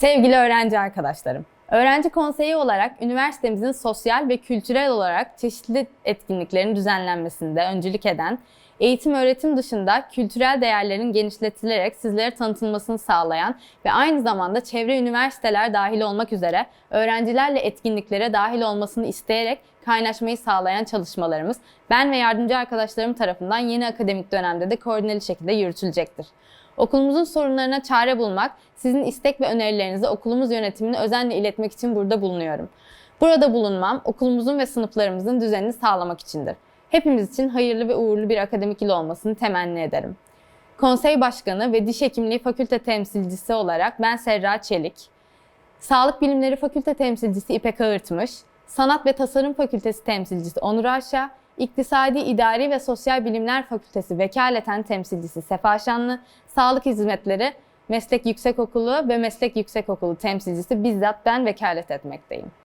Sevgili öğrenci arkadaşlarım, öğrenci konseyi olarak üniversitemizin sosyal ve kültürel olarak çeşitli etkinliklerin düzenlenmesinde öncülük eden, eğitim öğretim dışında kültürel değerlerin genişletilerek sizlere tanıtılmasını sağlayan ve aynı zamanda çevre üniversiteler dahil olmak üzere öğrencilerle etkinliklere dahil olmasını isteyerek kaynaşmayı sağlayan çalışmalarımız ben ve yardımcı arkadaşlarım tarafından yeni akademik dönemde de koordineli şekilde yürütülecektir. Okulumuzun sorunlarına çare bulmak, sizin istek ve önerilerinizi okulumuz yönetimine özenle iletmek için burada bulunuyorum. Burada bulunmam, okulumuzun ve sınıflarımızın düzenini sağlamak içindir. Hepimiz için hayırlı ve uğurlu bir akademik yıl olmasını temenni ederim. Konsey Başkanı ve Diş Hekimliği Fakülte Temsilcisi olarak ben Serra Çelik, Sağlık Bilimleri Fakülte Temsilcisi İpek Ağırtmış, Sanat ve Tasarım Fakültesi Temsilcisi Onur Aşa, İktisadi İdari ve Sosyal Bilimler Fakültesi Vekaleten Temsilcisi Sefa Şanlı, Sağlık Hizmetleri Meslek Yüksekokulu ve Meslek Yüksekokulu temsilcisi bizzat ben vekalet etmekteyim.